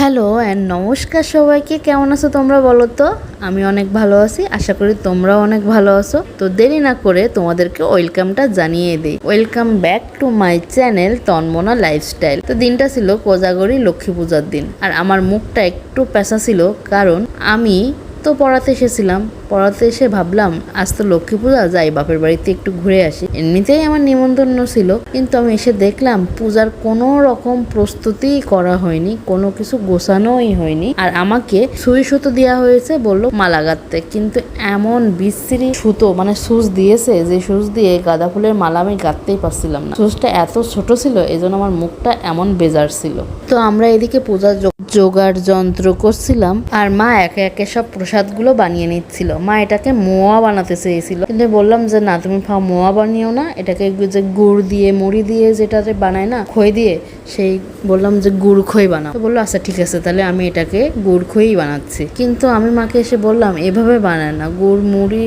Hello and নমস্কার সবাইকে। কেমন আছো তোমরা বলো তো? আমি অনেক ভালো আছি, আশা করি তোমরাও অনেক ভালো আছো। তো দেরি না করে তোমাদেরকে ওয়েলকামটা জানিয়ে দিই। Welcome back to my channel Tanmana lifestyle তো দিনটা ছিল কোজাগরি লক্ষ্মী পূজার দিন। আর আমার মুখটা একটু পেঁচা ছিল, কারণ আমি তো পড়াতে এসেছিলাম। পড়াতে এসে ভাবলাম, আজ তো লক্ষ্মী পূজা, যাই বাপের বাড়িতে একটু ঘুরে আসি। এমনিতেই আমার নিমন্ত্রণ ছিল, কিন্তু আমি এসে দেখলাম পূজার কোনো রকম প্রস্তুতিই করা হয়নি, কোনো কিছু গোছানোই হয়নি। আর আমাকে সুই সুতো দেওয়া হয়েছে বলল মালা গাঁথতে। কিন্তু এমন বিশ্রী সুতো মানে সুচ দিয়েছে যে সুচ দিয়ে গাঁদা ফুলের মালা আমি গাঁথতেই পারছিলাম না। সুচটা এত ছোট ছিল এই জন্য আমার মুখটা এমন বেজার ছিল। তো আমরা এদিকে পূজার জোগাড় যন্ত্র করছিলাম আর মা একে একে সব প্রসাদগুলো বানিয়ে নিচ্ছিল। মা এটাকে মোয়া বানাতে চেয়েছিল। কিন্তু বললাম যে, না, তুমি ফা মোয়া বানিও না। এটাকে যে গুড় দিয়ে, মুড়ি দিয়ে যেটা যে বানায় না, খই দিয়ে, সেই বললাম যে গুড় খই বানাও। বলল আচ্ছা ঠিক আছে, তাহলে আমি এটাকে গুড় খই বানাচ্ছি। কিন্তু আমি মাকে এসে বললাম, এভাবে বানায় না, গুড়, মুড়ি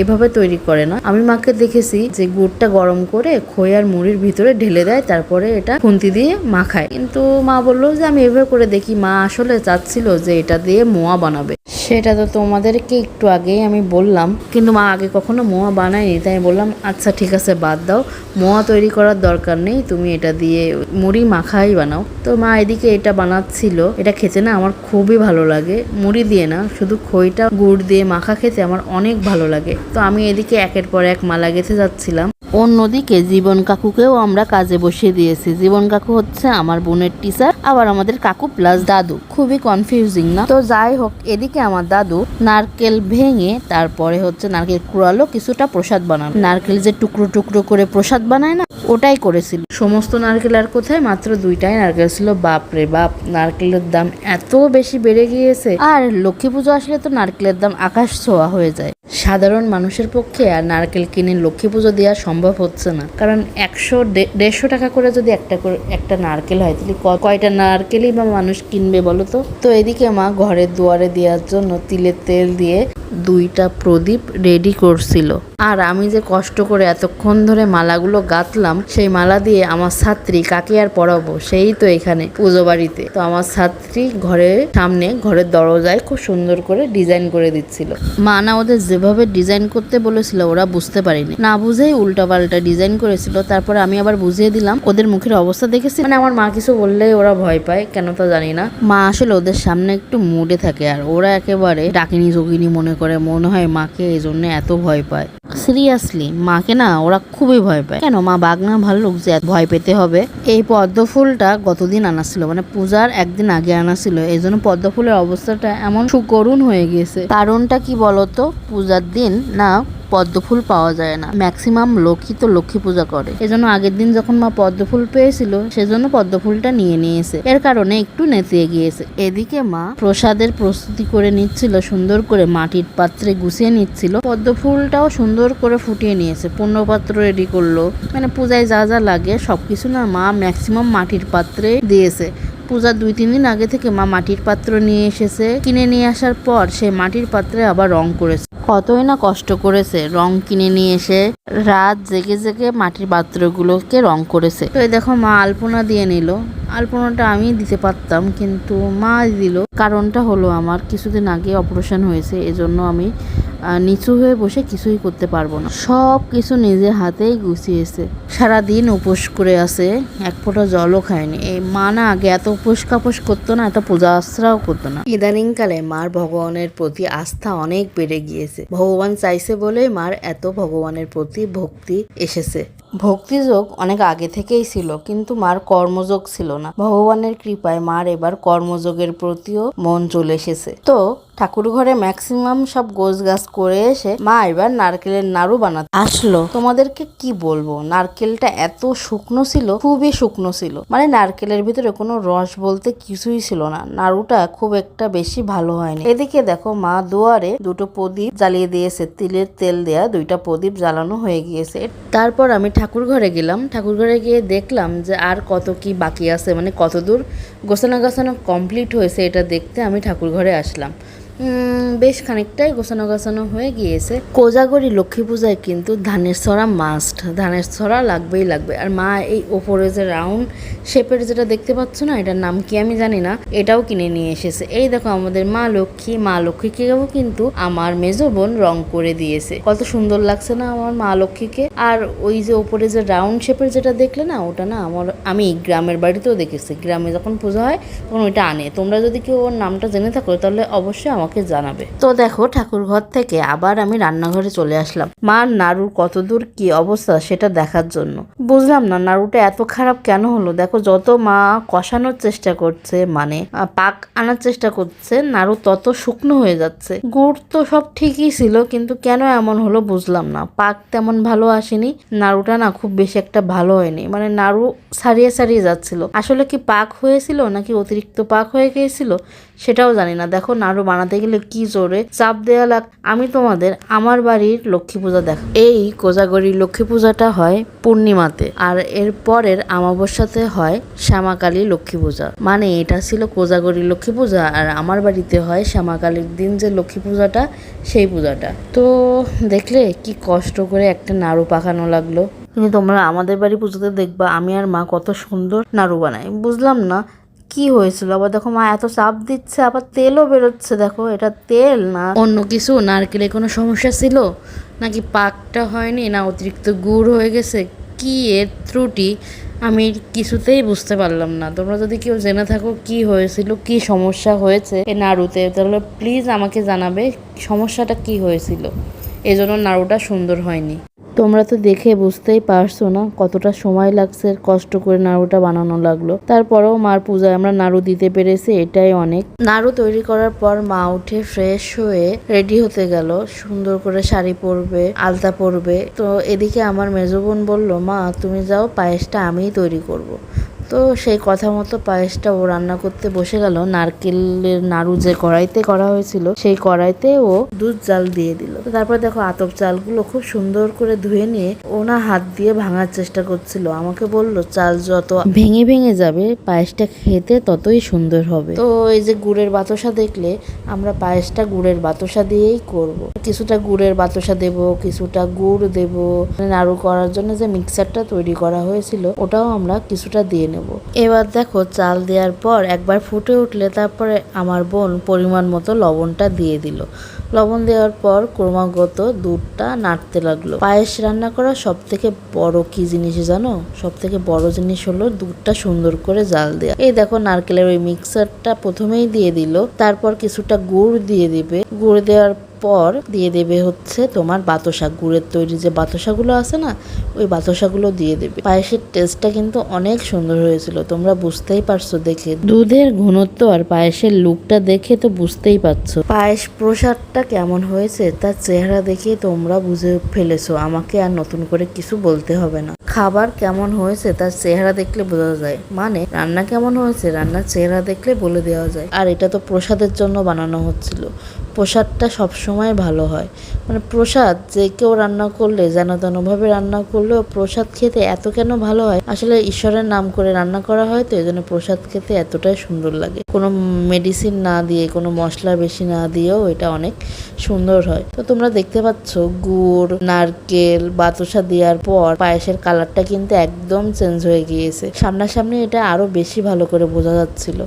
এভাবে তৈরি করে না। আমি মাকে দেখেছি যে গুড়টা গরম করে খই আর মুড়ির ভিতরে ঢেলে দেয়, তারপরে এটা খুন্তি দিয়ে মাখায়। কিন্তু মা বলল যে, আমি এভাবে করে দেখি মা আসলে চাচ্ছিল যে এটা দিয়ে মোয়া বানাবে। সেটা তো তোমাদেরকে একটু আগেই আমি বললাম। কিন্তু মা আগে কখনো মোয়া বানায়নি তাই বললাম আচ্ছা ঠিক আছে বাদ দাও। মোয়া তৈরি করার দরকার নেই তুমি এটা দিয়ে মুড়ি মাখাই বানাও। তো মা এদিকে এটা বানাচ্ছিল। এটা খেতে না আমার খুবই ভালো লাগে। মুড়ি দিয়ে না শুধু খইটা গুড় দিয়ে মাখা খেতে আমার অনেক ভালো লাগে। তো আমি এদিকে একের পর এক মালা গেঁথে যাচ্ছিলাম। অন্যদিকে জীবন কাকুকেও আমরা কাজে বসিয়ে দিয়েছি। জীবন কাকু হচ্ছে আমার বোনের টিচার আবার আমাদের কাকু প্লাস দাদু। খুবই কনফিউজিং না? তো যাই হোক, এদিকে আমার দাদু নারকেল ভেঙে তারপরে হচ্ছে নারকেল কুড়ালো, কিছুটা প্রসাদ বানানো নারকেল যে টুকরো টুকরো করে প্রসাদ বানায় না, ওটাই করেছিল। সমস্ত নারকেল আর কোথায়? মাত্র দুইটাই নারকেল ছিল। বাপ রে বাপ, নারকেলের দাম এত বেশি বেড়ে গিয়েছে। আর লক্ষ্মী পুজো আসলে তো নারকেলের দাম আকাশ ছোঁয়া হয়ে যায়। সাধারণ মানুষের পক্ষে আর নারকেল কিনে লক্ষ্মী পুজো দেওয়া সম্ভব হচ্ছে না। কারণ একশো দেড়শো টাকা করে যদি একটা করে, একটা নারকেল হয়, তাহলে কয়টা নারকেলই বা মানুষ কিনবে বলো তো? তো এদিকে মা ঘরের দুয়ারে দেওয়ার জন্য তিলের তেল দিয়ে দুইটা প্রদীপ রেডি করছিল। আর আমি যে কষ্ট করে এতক্ষণ ধরে মালাগুলো গাঁথলাম, সেই মালা দিয়ে আমার ছাত্রী কাকে আর পড়াবো সেই তো এখানে পুজো বাড়িতে। তো আমার ছাত্রী ঘরের সামনে ঘরের দরজায় খুব সুন্দর করে ডিজাইন করে দিচ্ছিল। মা না ওদের যেভাবে ডিজাইন করতে বলেছিল, ওরা বুঝতে পারেনি। না বুঝেই উল্টা পাল্টা ডিজাইন করেছিল, তারপরে আমি আবার বুঝিয়ে দিলাম, ওদের মুখের অবস্থা দেখেছি। মানে আমার মা কিছু বললেই ওরা ভয় পায়, কেন তা জানি না। মা আসলে ওদের সামনে একটু মুডে থাকে, আর ওরা একেবারে ডাকিনি যোগিনী মনে করে, মনে হয় মাকে এই জন্য এত ভয় পায়। সিরিয়াসলি মাকে না ওরা খুবই ভয় পায়। কেন? মা বাঘ বাগনা ভাল্লুক যে ভয় পেতে হবে। এই পদ্ম ফুলটা গতদিন আনা ছিল মানে পূজার একদিন আগে আনা ছিল, এই জন্য পদ্ম ফুলের অবস্থাটা এমন সুকরুণ হয়ে গিয়েছে। কারণটা কি বলতো? পূজার দিন না পদ্ম ফুল পাওয়া যায় না। ম্যাক্সিমাম লোকই তো লক্ষ্মী পূজা করে। এজন্য আগের দিন যখন মা পদ্ম ফুল পেয়েছিল, সেজন্য পদ্ম ফুলটা নিয়ে নিয়েছে। এর কারণে একটু নেতিয়ে গিয়েছে। এদিকে মা প্রসাদের প্রস্তুতি করে নিচ্ছিল, সুন্দর করে মাটির পাত্রে গুছিয়ে নিচ্ছিল। পদ্ম ফুলটাও সুন্দর করে ফুটিয়ে নিয়েছে। পূর্ণপাত্র রেডি করল। মানে পূজায় যা যা লাগে সবকিছু না মা ম্যাক্সিমাম মাটির পাত্রে দিয়েছে। পূজার দুই, তিন দিন আগে থেকে মা মাটির পাত্র নিয়ে এসেছে। কিনে নিয়ে আসার পর সেই মাটির পাত্রে আবার রং করেছে। কতই না কষ্ট করেছে, রং কিনে নিয়ে এসে রাত জেগে জেগে মাটির পাত্রগুলোকে রং করেছে। তো এই দেখো মা আলপনা দিয়ে নিল। আলপনাটা আমি দিতে পারতাম, কিন্তু মা দিল। কারণটা হলো আমার কিছুদিন আগে অপারেশন হয়েছে, এজন্য আমি নিচু হয়ে বসে কিছুই করতে পারব না। সব কিছু নিজের হাতেই গুছিয়েছে। সারাদিন উপোস করে আছে, এক ফোঁটা জলও খায়নি। এই মা না আগে এত উপোস কাপোস করতো না, এত পূজা আশ্রাও করতো না। ইদানিংকালে মার ভগবানের প্রতি আস্থা অনেক বেড়ে গিয়েছে। ভগবান চাইছে বলে মার এত ভগবানের প্রতি ভক্তি এসেছে। ভক্তিযোগ অনেক আগে থেকেই ছিল, কিন্তু মার কর্মযোগ ছিল না। ভগবানের কৃপায় মার এবার কর্মযোগের প্রতিও মন চলে এসেছে। তো ঠাকুর ঘরে ম্যাক্সিমাম সব গোছ গাছ করে এসে মা এবার নারকেলের নাড়ু বানাতে আসলো। তোমাদেরকে কি বলব? নারকেলটা এত শুকনো ছিল, খুবই শুকনো ছিল। মানে নারকেলের ভিতরে কোনো রস বলতে কিছুই ছিল না। নাড়ুটা খুব একটা বেশি ভালো হয়নি। এদিকে দেখো মা দুয়ারে দুটো প্রদীপ জ্বালিয়ে দিয়েছে। তিলের তেল দেয়া দুইটা প্রদীপ জ্বালানো হয়ে গিয়েছে। তারপর আমি ঠাকুর ঘরে গেলাম। ঠাকুরঘরে গিয়ে দেখলাম যে আর কত কি বাকি আছে মানে কত দূর গোছানো গাছানো কমপ্লিট হয়েছে এটা দেখতে আমি ঠাকুরঘরে আসলাম। বেশ খানিকটাই গোছানো গাছানো হয়ে গিয়েছে। কোজাগরি লক্ষ্মী পূজায় কিন্তু ধানের ছড়া মাস্ট ধানের ছড়া লাগবেই লাগবে। আর মা এই ওপরে যে রাউন্ড শেপের যেটা দেখতে পাচ্ছ না, এটার নাম কি আমি জানি না, এটাও কিনে নিয়ে এসেছে। এই দেখো আমাদের মা লক্ষ্মী, মা লক্ষ্মীকেও কিন্তু আমার মেজো বোন রং করে দিয়েছে। কত সুন্দর লাগছে না আমার মা লক্ষ্মীকে। আর ওই যে ওপরে যে রাউন্ড শেপের যেটা দেখলে না, ওটা না আমার, আমি গ্রামের বাড়িতেও দেখেছি। গ্রামে যখন পুজো হয়, তখন ওইটা আনে। তোমরা যদি কেউ ওর নামটা জেনে থাকো, তাহলে অবশ্যই আমাকে জানাবে। তো দেখো ঠাকুর ঘর থেকে আবার আমি রান্নাঘরে চলে আসলাম। মা নাড়ুর কতদূর কি অবস্থা সেটা দেখার জন্য। বুঝলাম না নাড়ুটা এত খারাপ কেন হলো? দেখো, যত মা কষানোর চেষ্টা করছে মানে পাক আনার চেষ্টা করছে নাড়ু তত শুকনো হয়ে যাচ্ছে। গুড় তো সব ঠিকই ছিল, কিন্তু কেন এমন হলো বুঝলাম না। পাক তেমন ভালো আসেনি নাড়ুটা না খুব বেশি একটা ভালো হয়নি। মানে নাড়ু ছাড়িয়ে ছাড়িয়ে যাচ্ছিল। আসলে কি পাক হয়েছিল, নাকি অতিরিক্ত পাক হয়ে গিয়েছিল? সেটাও জানি না দেখো, নাড়ু বানাতে গেলে কি জোরে চাপ দেওয়া লাগ আমি তোমাদের আমার বাড়ির লক্ষ্মী পূজা দেখ এই কোজাগরি লক্ষ্মী পূজাটা হয় পূর্ণিমাতে আর এর পরের আমাবস্যাতে হয় শ্যামাকালী লক্ষ্মী পূজা। মানে এটা ছিল কোজাগরি লক্ষ্মী পূজা আর আমার বাড়িতে হয় শ্যামাকালীর দিন যে লক্ষ্মী পূজাটা, সেই পূজাটা। তো দেখলে কি কষ্ট করে একটা নাড়ু পাকানো লাগল। কিন্তু তোমরা আমাদের বাড়ি পুজোতে দেখবা, আমি আর মা কত সুন্দর নাড়ু বানাই। বুঝলাম না কি হয়েছিল? আবার দেখো মা এত চাপ দিচ্ছে, আবার তেলও বেরোচ্ছে। দেখো, এটা তেল না। অন্য কিছু? নারকেলে কোনো সমস্যা ছিল? নাকি পাকটা হয়নি? না, অতিরিক্ত গুড় হয়ে গেছে? কি এর ত্রুটি? আমি কিছুতেই বুঝতে পারলাম না। তোমরা যদি কেউ জেনে থাকো কি হয়েছিল, কি সমস্যা হয়েছে এই নাড়ুতে, তাহলে প্লিজ আমাকে জানাবে সমস্যাটা কি হয়েছিল। এজন্য নাড়ুটা সুন্দর হয়নি। তোমরা তো দেখে বুঝতেই পারছ না কতটা সময় লাগছে কষ্ট করে নাড়ুটা বানানো লাগল। তারপরেও মার পূজায় আমরা নাড়ু দিতে পেরেছি, এটাই অনেক। নাড়ু তৈরি করার পর মা উঠে ফ্রেশ হয়ে রেডি হতে গেল। সুন্দর করে শাড়ি পরবে, আলতা পরবে। তো এদিকে আমার মেজো বোন বলল, মা, তুমি যাও, পায়েসটা আমিই তৈরি করব। তো সেই কথা মতো পায়েসটা ও রান্না করতে বসে গেল। নারকেলের নাড়ু যে কড়াইতে করা হয়েছিল, সেই কড়াইতে ও দুধ জাল দিয়ে দিল। তারপর দেখো আতপ চালগুলো খুব সুন্দর করে ধুয়ে নিয়ে ও না হাত দিয়ে ভাঙার চেষ্টা করছিল। আমাকে বলল, চাল যত ভেঙে ভেঙে যাবে, পায়েসটা খেতে ততই সুন্দর হবে। তো এই যে গুড়ের বাতাসা দেখলে, আমরা পায়েসটা গুড়ের বাতাসা দিয়েই করব। কিছুটা গুড়ের বাতাসা দেব, কিছুটা গুড় দেব। নাড়ু করার জন্য যে মিক্সারটা তৈরি করা হয়েছিল, ওটাও আমরা কিছুটা দিয়ে নেব। এবার দেখো চাল দেওয়ার পর একবার ফুটে উঠলে তারপরে আমার বোন পরিমাণ মতো লবণটা দিয়ে দিল। লবণ দেওয়ার পর ক্রমাগত দুধটা নাড়তে লাগল। পায়েস রান্না করা সব থেকে বড় কি জিনিস জানো? সব থেকে বড় জিনিস হলো দুধটা সুন্দর করে জাল দেওয়া এই দেখো নারকেলের ওই মিক্সারটা প্রথমেই দিয়ে দিল, তারপর কিছুটা গুড় দিয়ে দিবে। গুড় দেওয়ার পর দিয়ে দেবে হচ্ছে তোমার বাতাসা, গুড়ের তৈরি যে বাতাসাগুলো আছে না, ওই বাতাসাগুলো দিয়ে দেবে। পায়েসের টেস্টটা কিন্তু অনেক সুন্দর হয়েছিল, তোমরা বুঝতেই পারছ দেখে। দুধের ঘনত্ব আর পায়েসের লুকটা দেখে তো বুঝতেই পারছ। পায়েস প্রসাদটা কেমন হয়েছে, তার চেহারা দেখে তোমরা বুঝে ফেলেছো, আমাকে আর নতুন করে কিছু বলতে হবে না। খাবার কেমন হয়েছে, তার চেহারা দেখলে বোঝা যায়। মানে রান্না কেমন হয়েছে, রান্নার চেহারা দেখলে বলে দেওয়া যায়। আর এটা তো প্রসাদের জন্য বানানো হচ্ছিল। প্রসাদটা সবসময় ভালো হয়। মানে প্রসাদ যে কেউ রান্না করলে, যেন তেনভাবে রান্না করলেও প্রসাদ খেতে এত কেন ভালো হয়? আসলে ঈশ্বরের নাম করে রান্না করা হয় তো, এই জন্য প্রসাদ খেতে এতটাই সুন্দর লাগে। কোনো মেডিসিন না দিয়ে, কোনো মশলা বেশি না দিয়েও এটা অনেক সুন্দর হয়। তো তোমরা দেখতে পাচ্ছ, গুড়, নারকেল, বাতাসা দেওয়ার পর পায়েসের কালারটা কিন্তু একদম চেঞ্জ হয়ে গিয়েছে। সামনাসামনি এটা আরও বেশি ভালো করে বোঝা যাচ্ছিল।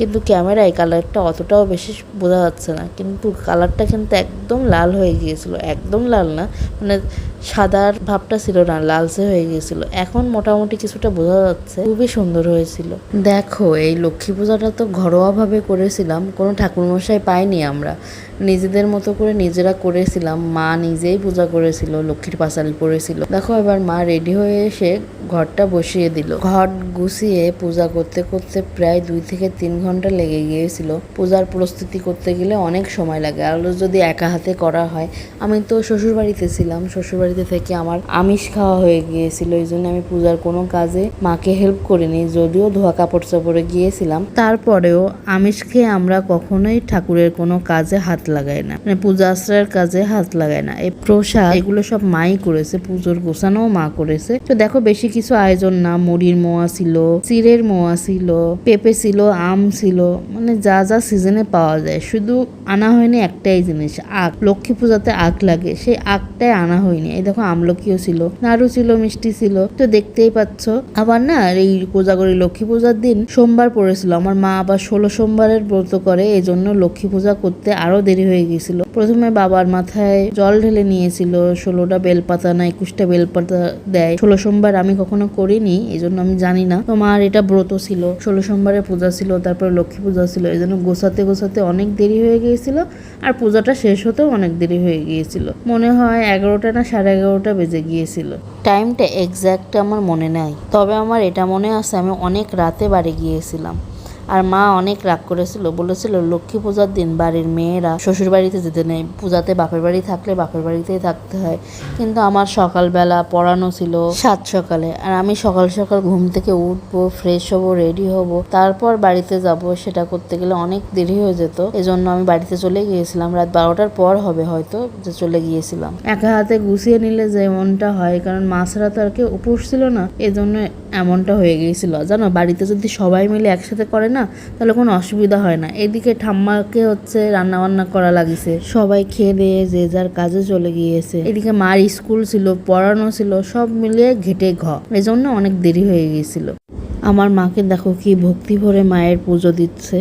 কিন্তু ক্যামেরায় কালারটা অতটাও বেশি বোঝা যাচ্ছে না। কিন্তু কালারটা কিন্তু একদম লাল হয়ে গিয়েছিল। একদম লাল না। মানে সাদার ভাবটা ছিল না, লালচে হয়ে গিয়েছিল। এখন মোটামুটি কিছুটা বোঝা যাচ্ছে, খুবই সুন্দর হয়েছিল। দেখো, এই লক্ষ্মী পূজাটা তো ঘরোয়াভাবে করেছিলাম, কোনো ঠাকুরমশাই পাইনি আমরা। নিজেদের মতো করে নিজেরা করেছিলাম, মা নিজেই পূজা করেছিল, লক্ষ্মীর পাঁচালি পড়েছিল। দেখো, এবার মা রেডি হয়ে এসে ঘরটা বসিয়ে দিল। ঘর গুছিয়ে পূজা করতে করতে প্রায় দুই থেকে তিন ঘণ্টা লেগে গিয়েছিল। পূজার প্রস্তুতি করতে গেলে অনেক সময় লাগে। আর যদি একা হাতে করা হয়, আমি তো শ্বশুর বাড়িতে ছিলাম শ্বশুর বাড়িতে থেকে আমার আমিষ খাওয়া হয়ে গিয়েছিল, এই জন্য আমি পূজার কোনো কাজে মাকে হেল্প করিনি, যদিও ধোয়া কাপড় চাপড়ে গিয়েছিলাম। তারপরেও আমিষ খেয়ে আমরা কখনোই ঠাকুরের কোনো কাজে হাত লাগাই না মানে পূজা আশ্রয়ের কাজে হাত লাগাই না। এই প্রসাদ, এগুলো সব মাই করেছে, পুজোর গোছানোও মা করেছে। তো দেখো, বেশি কিছু আয়োজন না, মুড়ির মোয়া ছিল, চিড়ের মোয়া ছিল, পেঁপে ছিল, আম ছিল মানে যা যা সিজনে পাওয়া যায়। শুধু আনা হয়নি একটাই জিনিস, আখ। লক্ষ্মী পূজাতে আখ লাগে, সেই আখটাই আনা হয়নি। এই দেখো আমলকিও ছিল, নাড়ু ছিল, মিষ্টি ছিল, তো দেখতেই পাচ্ছ। আবার না এই কোজাগরি লক্ষ্মী পূজার দিন সোমবার পড়েছিল। আমার মা আবার ষোলো সোমবারের ব্রত করে এই জন্য লক্ষ্মী পূজা করতে আরও দেরি হয়ে গিয়েছিল। প্রথমে বাবার মাথায় জল ঢেলে নিয়েছিল, ষোলোটা বেলপাতা না একুশটা বেলপাতা দেয়। ষোলো সোমবার আমি কখনো করিনি এই জন্য আমি জানি না। তো মার এটা ব্রত ছিল। ষোলো সোমবারের পূজা ছিল, তারপরে লক্ষ্মী পূজা ছিল। এই জন্য গোছাতে গোছাতে অনেক দেরি হয়ে গিয়েছিল, আর পূজাটা শেষ হতেও অনেক দেরি হয়ে গিয়েছিল। মনে হয় এগারোটা না সাড়ে এগারোটা বেজে গিয়েছিল। টাইমটা এক্স্যাক্ট আমার মনে নাই, তবে আমার এটা মনে আছে, আমি অনেক রাতে বাড়ি গিয়েছিলাম। আর মা অনেক রাগ করেছিল, বলেছিল, লক্ষ্মী পূজার দিন বাড়ির মেয়েরা শ্বশুর বাড়িতে যেতে নেই, পূজাতে বাপের বাড়ি থাকলে বাপের বাড়িতেই থাকতে হয়। কিন্তু আমার সকালবেলা পড়ানো ছিল সাত সকালে, আর আমি সকাল সকাল ঘুম থেকে উঠবো ফ্রেশ হব রেডি হব, তারপর বাড়িতে যাব। সেটা করতে গেলে অনেক দেরি হয়ে যেত, এজন্য আমি বাড়িতে চলে গিয়েছিলাম। রাত বারোটার পর হবে হয়তো যে চলে গিয়েছিলাম। একা হাতে গুছিয়ে নিলে যেমনটা হয়, কারণ মাছরা তো আর কেউ উপোস ছিল না, এজন্য এমনটা হয়ে গিয়েছিল। জানো, বাড়িতে যদি সবাই মিলে একসাথে করে না তাহলে কোনো অসুবিধা হয় না। এদিকে ঠাম্মাকে হচ্ছে রান্না বান্না করা লাগিছে। সবাই খেয়ে দিয়ে যে যার কাজে চলে গিয়েছে। এদিকে মার স্কুল ছিল, পড়ানো ছিল, সব মিলিয়ে ঘেটে ঘ। জন্য অনেক দেরি হয়ে গিয়েছিল। আমার মাকে দেখো কি ভক্তি ভরে মায়ের পুজো দিচ্ছে।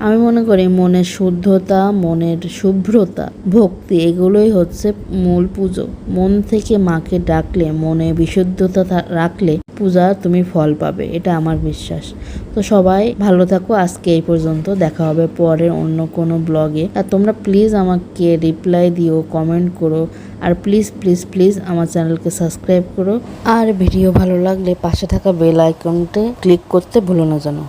আমি মনে করি মনের শুদ্ধতা, মনের শুভ্রতা, ভক্তি, এগুলোই হচ্ছে মূল পুজো। মন থেকে মাকে ডাকলে, মনে বিশুদ্ধতা রাখলে পূজা তুমি ফল পাবে, এটা আমার বিশ্বাস। তো সবাই ভালো থাকো, আজকে এই পর্যন্ত। দেখা হবে পরের অন্য কোনো ব্লগে। আর তোমরা প্লিজ আমাকে রিপ্লাই দিও কমেন্ট করো। আর প্লিজ প্লিজ প্লিজ আমার চ্যানেলকে সাবস্ক্রাইব করো। আর ভিডিও ভালো লাগলে পাশে থাকা বেল আইকনতে ক্লিক করতে ভুলো না যেন।